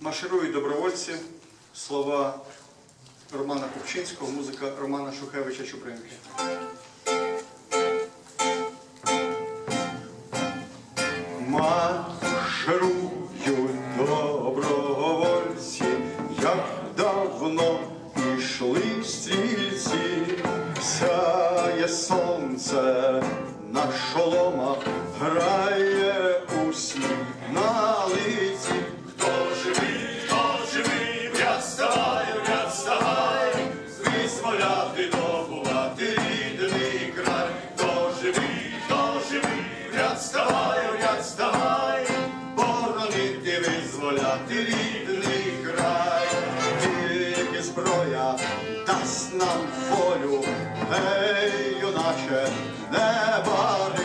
Марширують добровольці, слова Романа Купчинського, музика Романа Шухевича Чупринки. Марширують добровольці, як давно пішли стрільці, сяє сонце на шоломах, рідний край. Хто живий, хто живий, вряд вставай, боронити, визволяти рідний край. Тільки зброя дасть нам волю, ей, юначе, не барись,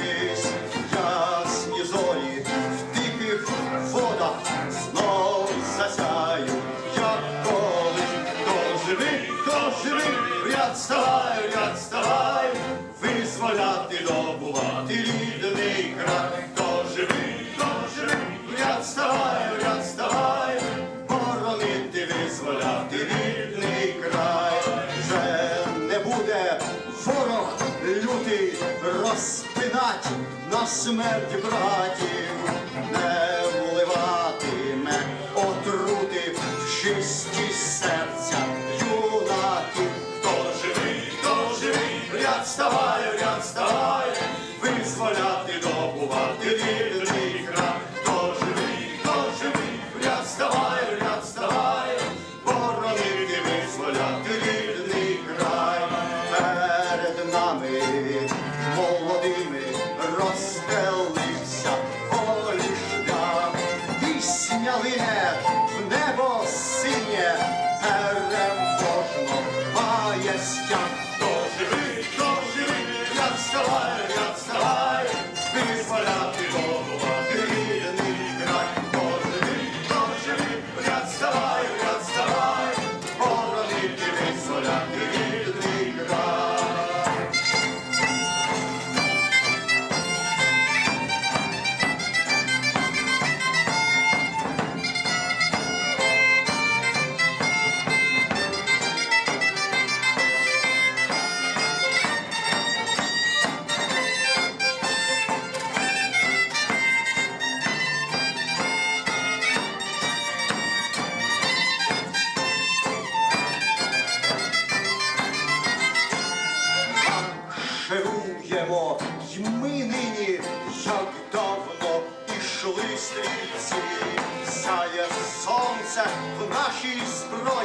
живий, хто живий, вряд вставай, вряд вставай, визволяти, добувати рідний край. Хто живий, хто живий, вряд вставай, вряд вставай, боронити, визволяти рідний край. Вже не буде ворог лютий розпинать на смерть братів, не вставай, визволяти, добувати рідний край. Хто живий, хто живий, вряд вставай, вряд вставай, боронити, визволяти рідний край. Перед нами молодими розстелився волі шлях, пісня лине в небо синє, вставай, вряд вставай, ішли стрільці, сяє сонце в нашій зброї, грає